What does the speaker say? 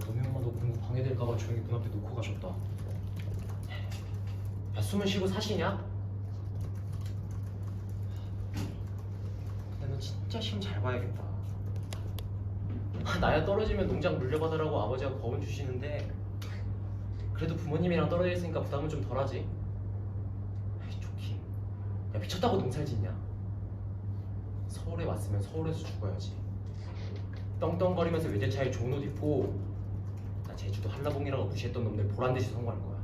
공부 방해될까봐 조용히 문 앞에 놓고 가셨다. 야 숨은 쉬고 사시냐? 근데 너 진짜 시험 잘 봐야겠다. 아, 나야 떨어지면 농장 물려받으라고 아버지가 거운 주시는데 그래도 부모님이랑 떨어져 있으니까 부담은 좀 덜하지. 좋긴. 야 미쳤다고 농사를 짓냐? 서울에 왔으면 서울에서 죽어야지. 떵떵거리면서 외제차에 좋은 옷 입고 나 제주도 한라봉이라고 무시했던 놈들 보란 듯이 성공할 거야.